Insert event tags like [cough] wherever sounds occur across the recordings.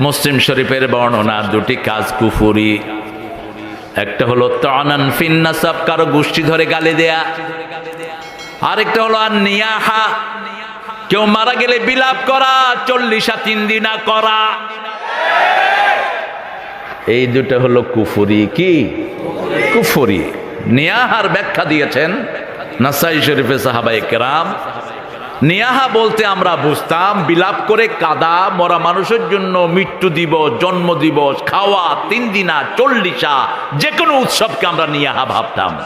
মুসলিম শরীফের বর্ণনা দুটি কাজ কুফুরি। একটা হলো তনান ফিন্নাসাব কারও গোষ্ঠী ধরে গালি দেয়া। আরেকটা হলো আর নিয়াহা, কেউ মারা গেলে বিলাপ করা, চল্লিশা তিন দিনা করা। এই দুটো হলো কুফুরি। কি? কুফুরি। নিয়াহার ব্যাখ্যা দিয়েছেন নাসাই শরীফে সাহাবাই কেরাম। নিয়াহা বলতে আমরা বুঝতাম, বিলাপ করে কাদা, মরা মানুষের জন্য মৃত্যু দিবস, জন্ম দিবস, খাওয়া, তিন দিনা, চল্লিশা যে কোনো উৎসবকে আমরা নিয়াহা ভাবতাম।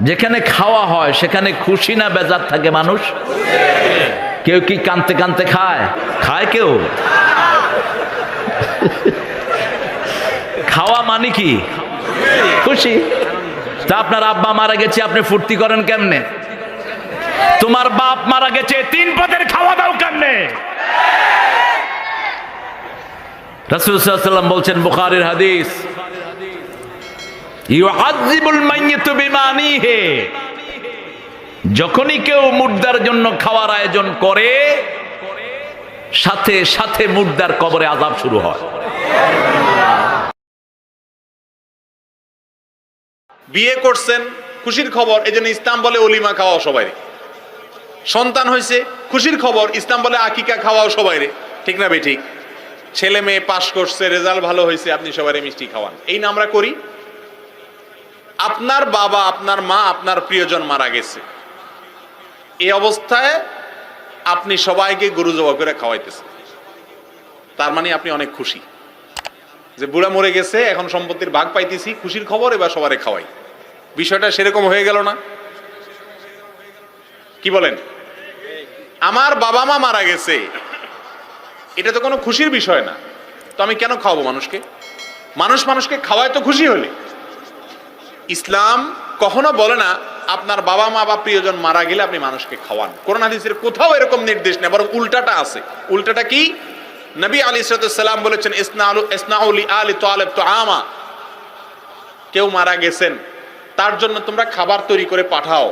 যেখানে খাওয়া হয়, সেখানে খুশি না বেজার থাকে মানুষ? কেউ কি কানতে কানতে খায়? খায় কেউ? খাওয়া মানে কি? খুশি। তা আপনার আব্বা মারা গেছে, আপনি ফুর্তি করেন কেমনে? তোমার বাপ মারা গেছে, তিন পদের খাওয়া দাও কেমনে? রাসুলাম বলছেন, বুখারের হাদিস যখনই কেউ মুর্দার জন্য খাওয়ার আয়োজন করে, সাথে সাথে মুর্দার কবরে আজাব শুরু হয়। বিয়ে করছেন, খুশির খবর, এই জন্য ইসলাম বলে অলিমা খাওয়াও সবাই সন্তান হয়েছে, খুশির খবর, ইসলাম বলে আকিকা খাওয়াও সবাই ঠিক না বে ঠিক? ছেলে মেয়ে পাশ করছে, রেজাল্ট ভালো হয়েছে, আপনি সবাই মিষ্টি খাওয়ান। এই না আমরা করি? আপনার বাবা, আপনার মা, আপনার প্রিয়জন মারা গেছে। এই অবস্থায় আপনি সবাইকে গরু জবা করে খাওয়াইতেছেন। তার মানে আপনি অনেক খুশি। যে বুড়া মরে গেছে, এখন সম্পত্তির ভাগ পাইতেছি, খুশির খবর এবার সবারে খাওয়াই। বিষয়টা সেরকম হয়ে গেল না? কি বলেন? আমার বাবা মা মারা গেছে। এটা তো কোনো খুশির বিষয় না। তো আমি কেন খাওয়াবো মানুষকে? মানুষ মানুষকে খাওয়ায় তো খুশি হলে। ইসলাম কখনো বলে না, আপনার বাবা মা বা প্রিয়জন মারা গেলে আপনি মানুষকে খাওয়ান। কোরআন হাদিসের কোথাও এরকম নির্দেশ নেই, বরং উল্টাটা আছে। উল্টাটা কি? নবী আলী সালাম বলেছেন ইসনাউল ইসনাউলি আলী তোয়ালেব তো আমা কেউ মারা গেছেন তার জন্য তোমরা খাবার তৈরি করে পাঠাও।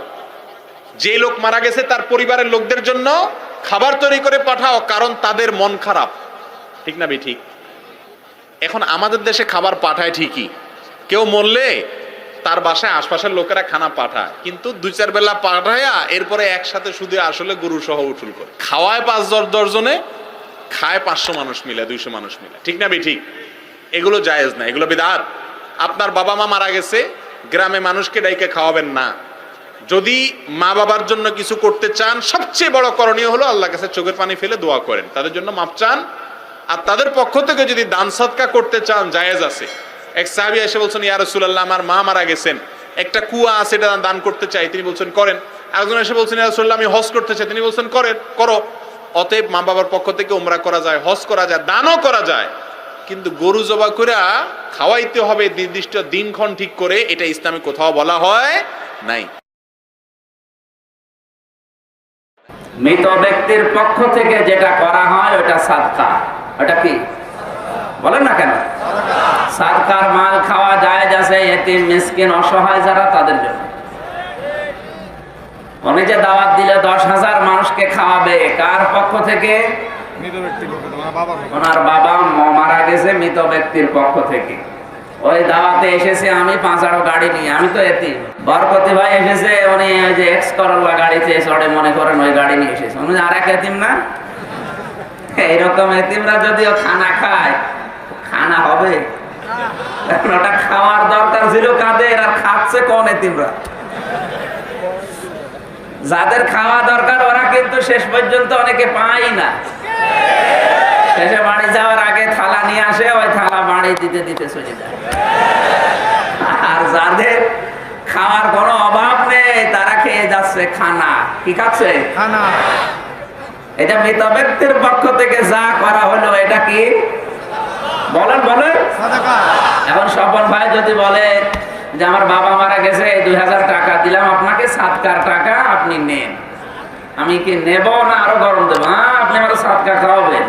যে লোক মারা গেছে তার পরিবারের লোকদের জন্য খাবার তৈরি করে পাঠাও, কারণ তাদের মন খারাপ। ঠিক না বে ঠিক এখন আমাদের দেশে খাবার পাঠায় ঠিকই। কেউ মরলে তার বাসায় আশপাশের লোকেরা খানা পাঠায়, কিন্তু দুই চার বেলা পাঠায়া এরপরে একসাথে শুধু আসলে গরু সহ উঠুল করে। খাওয়ায় পাঁচ দশ দশজনে, খায় পাঁচশো মানুষ মিলে, দুইশো মানুষ মিলে। ঠিক না বে ঠিক এগুলো জায়েজ না, এগুলো বিদার আপনার বাবা মা মারা গেছে গ্রামে মানুষকে ডাইকে খাওয়াবেন না। যদি মা বাবার জন্য কিছু করতে চান, সবচেয়ে বড় করণীয় হলো আল্লাহ কাছে চোখের পানি ফেলে দোয়া করেন। তাদের জন্য মাপ চান। আর তাদের পক্ষ থেকে যদি দান সৎকা করতে চান, জায়েজ আছে। এক সাহাবি এসে বলছেন, ইয়া রাসূলুল্লাহ, আমার মা মারা গেছেন। একটা কুয়া আছে, এটা দান করতে চাই। তিনি বলছেন, করেন। একজন এসে বলছেন, ইয়া আমি হজ করতে চাই। তিনি বলছেন, করেন, করো। অতএব মা বাবার পক্ষ থেকে উমরা করা যায়, হজ করা যায়, দানও করা যায়। কিন্তু গরু জবা করে খাওয়াইতে হবে নির্দিষ্ট দিনক্ষণ ঠিক করে, এটা ইসলামে কোথাও বলা হয় নাই। মৃত ব্যক্তির পক্ষ থেকে যেটা করা হয়, ওটা সাদকা। ওটা কি? বলেন না কেন? সাদকার মাল খাওয়া যায় যাচ্ছে এতিম, মিসকিন, অসহায় যারা, তাদের জন্য। উনি যে দাওয়াত দিলে দশ হাজার মানুষকে খাওয়াবে, কার পক্ষ থেকে? ওনার বাবা মারা গেছে মৃত ব্যক্তির পক্ষ থেকে। ওই দাওয়াতে এসেছে, আমি গাড়ি নিয়ে, আমি তো এতি ভাই এসেছে, উনি ওই যে এক্স করল্লা গাড়িতে চড়ে মনে করেন ওই গাড়ি নিয়ে এসেছে। উনি আর এক এতিম না? এইরকম এতিমরা যদিও খানা খায়, খানা হবে। ওটা খাওয়ার দরকার ছিল কাদের আর খাচ্ছে কোন এতিমরা? যাদের খাওয়া দরকার, ওরা কিন্তু শেষ পর্যন্ত অনেকে পায় না। শেষে বাড়ি যাওয়ার আগে থালা নিয়ে আসে ওই থালা বাড়ি দিতে দিতে চলে যায়। আর যাদের খাওয়ার কোনো অভাব নেই তারা খেয়ে যাচ্ছে খানা। কি খাচ্ছে? খানা। এটা মৃত ব্যক্তির পক্ষ থেকে যা করা হলো এটা কি? বলেন বলেন। এখন স্বপন ভাই যদি বলে যে আমার বাবা মারা গেছে দুই হাজার টাকা দিলাম আপনাকে সাতকার টাকা আপনি নেন। আমি কি নেব না আরও গরম দেবো? হ্যাঁ আপনি আমার সাতকা খাওয়াবেন।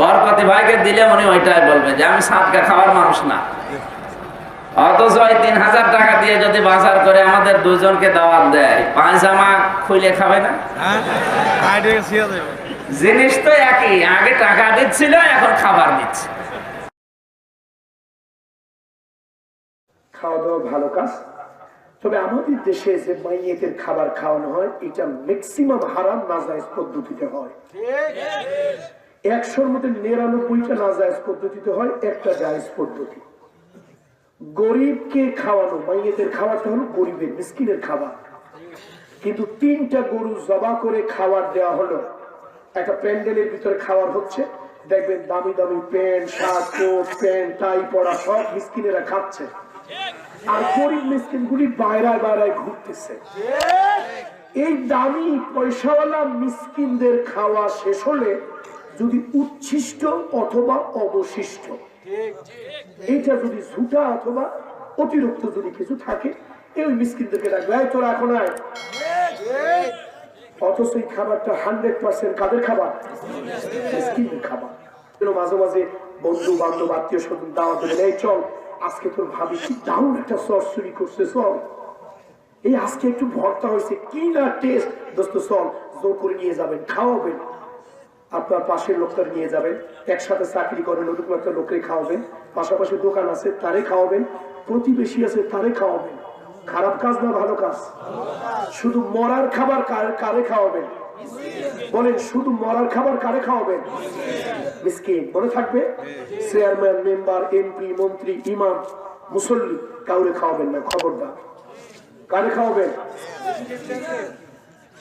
বরপতি ভাইকে দিলে উনি ওইটাই বলবে যে আমি সাতকা খাওয়ার মানুষ না। অথচ ওই তিন হাজার টাকা দিয়ে যদি বাজার করে আমাদের দুজনকে দাওয়াত দেয় পায়জামা খুলে খাবে না? জিনিস তো একই আগে টাকা দিচ্ছিল এখন খাবার দিচ্ছে। খাওয়া দাওয়া ভালো কাজ? তবে আমাদের দেশে যে মাইয়েতের খাবার খাওয়ানো হয়, এটা ম্যাক্সিমাম হারাম নাজাইজ পদ্ধতিতে হয়। একশোর মধ্যে নিরানব্বইটা নাজাইজ পদ্ধতিতে হয়, একটা জায়েজ পদ্ধতি। গরিবকে খাওয়ানো, মাইয়েতের খাবারটা হলো গরিবের, মিসকিনের খাবার। কিন্তু তিনটা গরু জবা করে খাবার দেওয়া হলো। একটা প্যান্ডেলের ভিতরে খাবার হচ্ছে, দেখবেন দামি দামি pant, shirt, coat, pant, tie পরা সব মিসকিনেরা খাচ্ছে। আর গরিব মিসকিন গুলি বাইরায় বাইরায় ঘুরতেছে। এই দামি পয়সাওয়ালা মিসকিনদের খাওয়া শেষ হলে যদি উচ্ছিষ্ট অথবা অবশিষ্ট, এইটা যদি ঝুটা অথবা অতিরিক্ত যদি কিছু থাকে, এই মিসকিনদেরকে রাখবে তোরা এখন আয়। অথচ এই খাবারটা হান্ড্রেড পার্সেন্ট কাদের খাবার? মিসকিনদের খাবার। মাঝে মাঝে বন্ধু বান্ধব আত্মীয় স্বজন দাওয়া এই চল। আজকে তোর ভাবি কি দারুণ একটা সস চুরি করছে, চল। এই আজকে একটু ভর্তা হয়েছে কি না টেস্ট দোস্ত, চল, জোর করে নিয়ে যাবেন, খাওয়াবেন। আপনার পাশের লোকটার নিয়ে যাবেন, একসাথে চাকরি করেন, ওরকম একটা লোককে খাওয়াবেন। পাশাপাশি দোকান আছে, তারে খাওয়াবেন। প্রতিবেশী আছে, তারে খাওয়াবেন। খারাপ কাজ না ভালো কাজ? শুধু মরার খাবার কারে খাওয়াবেন? বলেন, শুধু মরার খাবার কারে খাওয়াবেন? মিসকিন মনে থাকবে? চেয়ারম্যান মেম্বার এমপি মন্ত্রী ইমাম মুসল্লি কাউরে খাওয়াবেন না খবরদার। কারে খাওয়াবেন?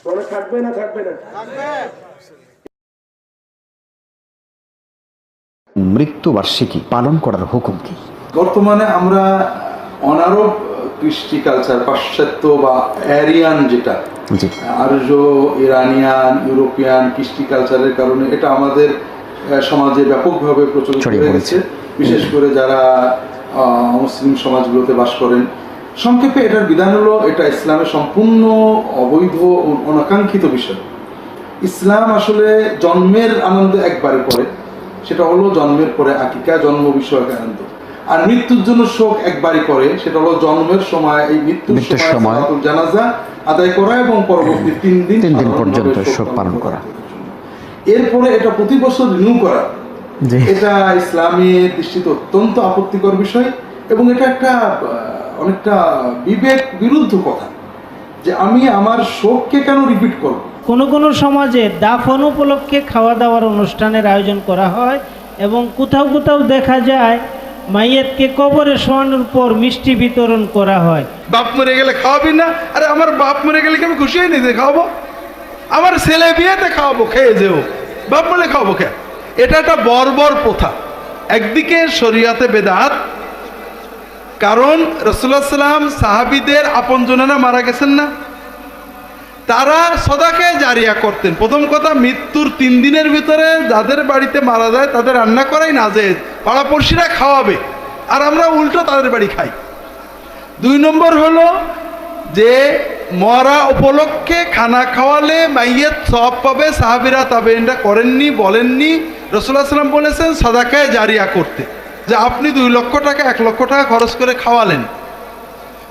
মনে থাকবে না থাকবে না? মৃত্যুবার্ষিকী পালন করার হুকুম কি? বর্তমানে আমরা অনারব কৃষ্টি কালচার পাশ্চাত্য বা অ্যারিয়ান যেটা আর্য ইরানিয়ান ইউরোপিয়ান কৃষ্টি কালচারের কারণে এটা আমাদের সমাজে ব্যাপকভাবে প্রচলিত হয়ে গেছে। বিশেষ করে যারা মুসলিম সমাজগুলোতে বাস করেন। সংক্ষেপে এটার বিধান হলো এটা ইসলামের সম্পূর্ণ অবৈধ অনাকাঙ্ক্ষিত বিষয়। ইসলাম আসলে জন্মের আনন্দ একবারে করে সেটা হলো জন্মের পরে আকিকা জন্ম বিষয়ক আনন্দ। আর মৃত্যুর জন্য শোক একবারই করে সেটা হলো জন্মের সময় এই মৃত্যুর সময় জানাজা আদায় করা এবং পরবর্তী তিন দিন তিন দিন পর্যন্ত শোক পালন করা। এরপরে এটা প্রতি বছর রিনিউ করা। এটা ইসলামের দৃষ্টিতে অত্যন্ত আপত্তিকর বিষয় এবং এটা একটা অনেকটা বিবেক বিরুদ্ধ কথা যে আমি আমার শোককে কেন রিপিট করব? কোনো কোনো সমাজে দাফন উপলক্ষে খাওয়া দাওয়ার অনুষ্ঠানের আয়োজন করা হয় এবং কোথাও কোথাও দেখা যায় মাইয়াতকে কবরে শোয়ানোর পর মিষ্টি বিতরণ করা হয়। বাপ মরে গেলে খাওয়াবি না? আরে আমার বাপ মরে গেলে কি আমি খুশি হয়নি যে খাওয়াবো? আমার ছেলে বিয়েতে খাওয়াবো, খেয়ে যেও। বাপ মরে খাওয়াবো কে? এটা একটা বর্বর প্রথা। একদিকে শরিয়াতে বেদাত, কারণ রসুল্লাহ সাল্লাম সাহাবিদের আপনজনেরা মারা গেছেন না। তারা সদাকে জারিয়া করতেন। প্রথম কথা, মৃত্যুর তিন দিনের ভিতরে যাদের বাড়িতে মারা যায়, তাদের রান্না করাই না যে পাড়াপড়শিরা খাওয়াবে, আর আমরা উল্টো তাদের বাড়ি খাই। দুই নম্বর হলো যে মরা উপলক্ষে খানা খাওয়ালে মাইয়ের সব পাবে, সাহাবিরা তাবেইনরা করেননি, বলেননি। রসুল্লাহ সাল্লাম বলেছেন, সদাকায় জারিয়া করতে। যে আপনি দুই লক্ষ টাকা, এক লক্ষ টাকা খরচ করে খাওয়ালেন।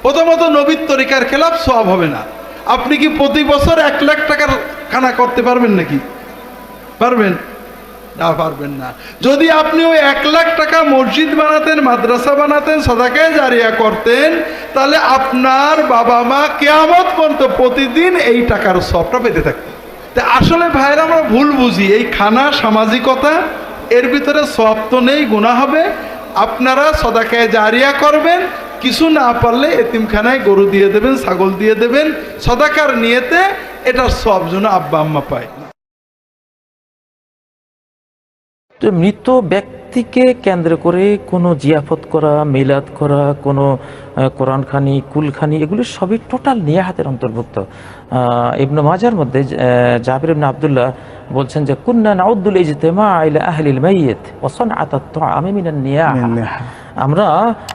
প্রথমত নবীর তরিকার খেলাফ সব হবে না। আপনি কি প্রতি বছর এক লাখ টাকার খানা করতে পারবেন নাকি? পারবেন। না পারবেন না। যদি আপনি ওই এক লাখ টাকা মসজিদ বানাতেন, মাদ্রাসা বানাতেন সদাকে জারিয়া করতেন, তাহলে আপনার বাবা মা কেয়ামত পর্যন্ত প্রতিদিন এই টাকার সবটা পেতে থাকতেন। তা আসলে ভাইয়ের, আমরা ভুল বুঝি। এই খানা সামাজিকতা, এর ভিতরে সব তো নেই গুণা হবে। আপনারা সদাকায় জারিয়া করবেন, কিছু না পারলে এতিমখানায় গরু দিয়ে দেবেন, ছাগল দিয়ে দেবেন, সদাকার নিয়েতে এটার সব জন্য আব্বা আম্মা পায়। তো মৃত ব্যক্তিকে কেন্দ্র করে কোনো জিয়াফত করা, মিলাদ করা, কোনো কোরআনখানি, কুলখানি, এগুলি সবই টোটাল নিয়াহাতের অন্তর্ভুক্ত। ইবন মাজার মধ্যে জাবির ইবনা আবদুল্লাহ বলছেন যে, কুন্না নাউদ্দুল ইজতেমা আইলা আহলিল মাইয়িত ওয়া সানআতাত তুআমি মিনান নিয়াহা। আমরা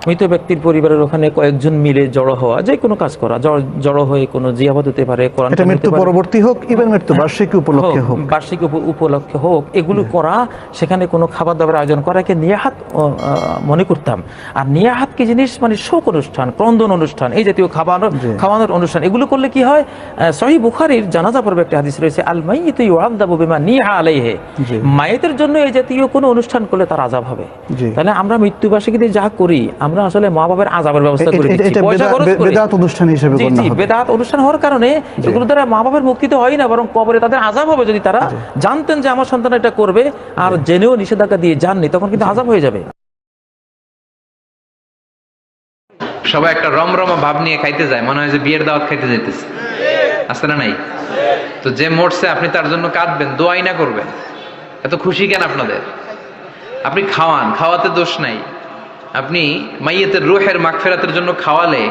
মৃত ব্যক্তির পরিবারের ওখানে কয়েকজন মিলে জড়ো হওয়া যে কোনো কাজ করা জড়ো হয়ে কোনো জিয়াবত হতে পারে কোরআন মৃত্যু পরবর্তী হোক ইভেন মৃত্যু বার্ষিকী উপলক্ষে হোক বার্ষিক উপলক্ষে হোক এগুলো করা সেখানে কোনো খাবার দাবার আয়োজন করাকে নিয়াহাত মনে করতাম। আর নিয়াহাত কি জিনিস? মানে শোক অনুষ্ঠান ক্রন্দন অনুষ্ঠান এই জাতীয় খাবার খাওয়ানোর অনুষ্ঠান এগুলো করলে কি হয়? সহি বুখারির জানাজা পর্বে একটা হাদিস রয়েছে আল মাইয়িতু ইউআযাবু বিমা নিহা আলাইহি। জি। মায়েতের জন্য এই জাতীয় কোনো অনুষ্ঠান করলে তার আজাব হবে। তাহলে আমরা মৃত্যুবার্ষিকীতে যা করি আমরা আসলে মা বাবার আজাবের ব্যবস্থা এ- করে দিচ্ছি। পয়সা খরচ করে। বেদাত অনুষ্ঠান হিসেবে জি, গণ্য জি, হবে। বেদাত অনুষ্ঠান হওয়ার কারণে এগুলো দ্বারা মা বাবার মুক্তি তো হয় না বরং কবরে তাদের আজাব হবে যদি তারা জানতেন যে আমার সন্তান এটা করবে আর জেনেও নিষেধাজ্ঞা দিয়ে জাননি তখন কিন্তু আজাব হয়ে যাবে। সবাই একটা রমরমা ভাব নিয়ে খাইতে যায় মনে হয় যে বিয়ের দাওয়াত খাইতে যাইতেছে। আছে না নাই? তো যে মরছে আপনি তার জন্য কাঁদবেন দোয়াই না করবেন। এত খুশি কেন আপনাদের? আপনি খাওয়ান খাওয়াতে দোষ নাই। আপনি মাইয়েতের রুহের মাগফেরাতের জন্য খাওয়ালে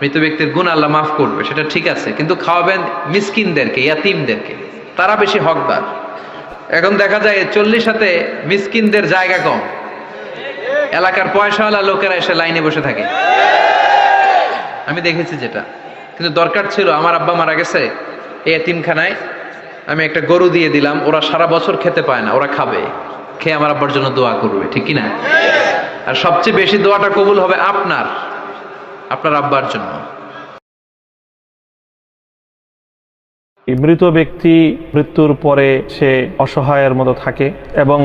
মৃত ব্যক্তির গুণ আল্লাহ মাফ করবে, সেটা ঠিক আছে, কিন্তু খাওয়াবেন মিসকিনদেরকে, ইয়াতিমদেরকে, তারা বেশি হকদার। এখন দেখা যায় চল্লিশ সাথে মিসকিনদের জায়গা কম। এলাকার পয়সাওয়ালা লোকেরা এসে লাইনে বসে থাকে। আমি দেখেছি যেটা। কিন্তু দরকার ছিল, আমার আব্বা মারা গেছে এই এতিমখানায়, আমি একটা গরু দিয়ে দিলাম, ওরা সারা বছর খেতে পায় না, ওরা খাবে। খেয়ে আমার আব্বার জন্য দোয়া করবে, ঠিক না আর সবচেয়ে বেশি দোয়াটা কবুল হবে আপনার আপনার আব্বার জন্য। মৃত ব্যক্তি মৃত্যুর পরে সে অসহায়ের মতো থাকে এবং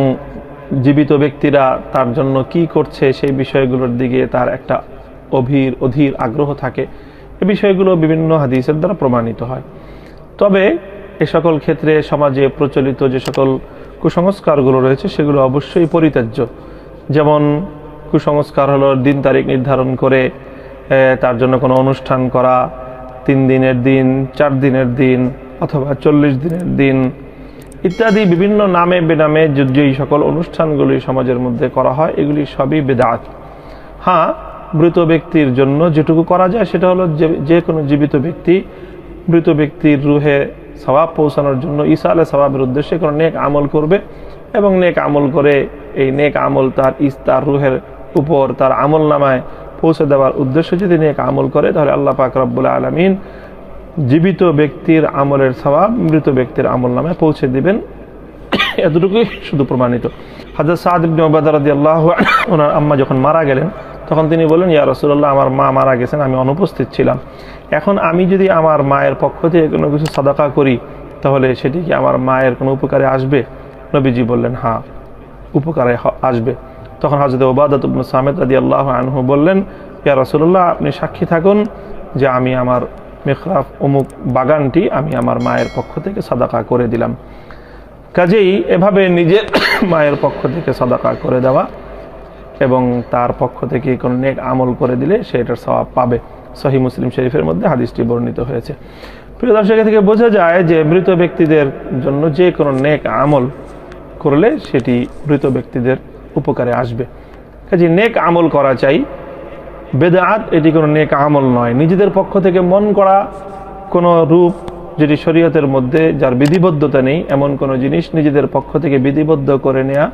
জীবিত ব্যক্তিরা তার জন্য কি করছে সেই বিষয়গুলোর দিকে তার একটা অধীর অধীর আগ্রহ থাকে। এ বিষয়গুলো বিভিন্ন হাদিসের দ্বারা প্রমাণিত হয়। তবে এ সকল ক্ষেত্রে সমাজে প্রচলিত যে সকল কুসংস্কারগুলো রয়েছে, সেগুলো অবশ্যই পরিত্যাজ্য। যেমন, কুসংস্কার হলো দিন তারিখ নির্ধারণ করে তার জন্য কোনো অনুষ্ঠান করা, তিন দিনের দিন, চার দিনের দিন, অথবা চল্লিশ দিনের দিন, ইত্যাদি বিভিন্ন নামে বেনামে যেই সকল অনুষ্ঠানগুলি সমাজের মধ্যে করা হয়, এগুলি সবই বেদাত। হ্যাঁ মৃত ব্যক্তির জন্য যেটুকু করা যায়, সেটা হলো যে যে কোনো জীবিত ব্যক্তি মৃত ব্যক্তির রুহে সবাব পৌঁছানোর জন্য ঈসা আলাহ সবাবের উদ্দেশ্যে কোনো নেক আমল করবে এবং নেক আমল করে এই নেক আমল তার ইস তার রুহের উপর তার আমল নামায় পৌঁছে দেওয়ার উদ্দেশ্যে যদি নেক আমল করে, তাহলে আল্লাহ পাক রব্বুল আলমিন জীবিত ব্যক্তির আমলের সবাব মৃত ব্যক্তির আমল নামে পৌঁছে দিবেন। এতটুকুই শুধু প্রমাণিত। হাজার সাদ ইবনে ওনার আম্মা যখন মারা গেলেন তখন তিনি বললেন, ইয়া রাসূলুল্লাহ, আমার মা মারা গেছেন, আমি অনুপস্থিত ছিলাম। এখন আমি যদি আমার মায়ের পক্ষ থেকে কোনো কিছু সাদাকা করি, তাহলে সেটি কি আমার মায়ের কোনো উপকারে আসবে? নবীজি বললেন হ্যাঁ উপকারে আসবে। তখন হাজরত ওবাদত সামেদ রাদিয়াল্লাহু আনহু বললেন, ইয়া রাসূলুল্লাহ, আপনি সাক্ষী থাকুন যে আমি আমার মেখরাফ অমুক বাগানটি আমি আমার মায়ের পক্ষ থেকে সাদাকা করে দিলাম। কাজেই এভাবে নিজের [coughs] মায়ের পক্ষ থেকে সাদাকা করে দেওয়া এবং তার পক্ষ থেকে কোনো নেক আমল করে দিলে সে এটার স্বভাব পাবে। সহি মুসলিম শরীফের মধ্যে হাদিসটি বর্ণিত হয়েছে। প্রিয় দর্শক থেকে বোঝা যায় যে মৃত ব্যক্তিদের জন্য যে কোনো নেক আমল করলে সেটি মৃত ব্যক্তিদের উপকারে আসবে। কাজে নেক আমল করা চাই। বেদাত এটি কোনো নেক আমল নয়। নিজেদের পক্ষ থেকে মন করা কোনো রূপ যেটি শরীয়তের মধ্যে যার বিধিবদ্ধতা নেই, এমন কোনো জিনিস নিজেদের পক্ষ থেকে বিধিবদ্ধ করে নেওয়া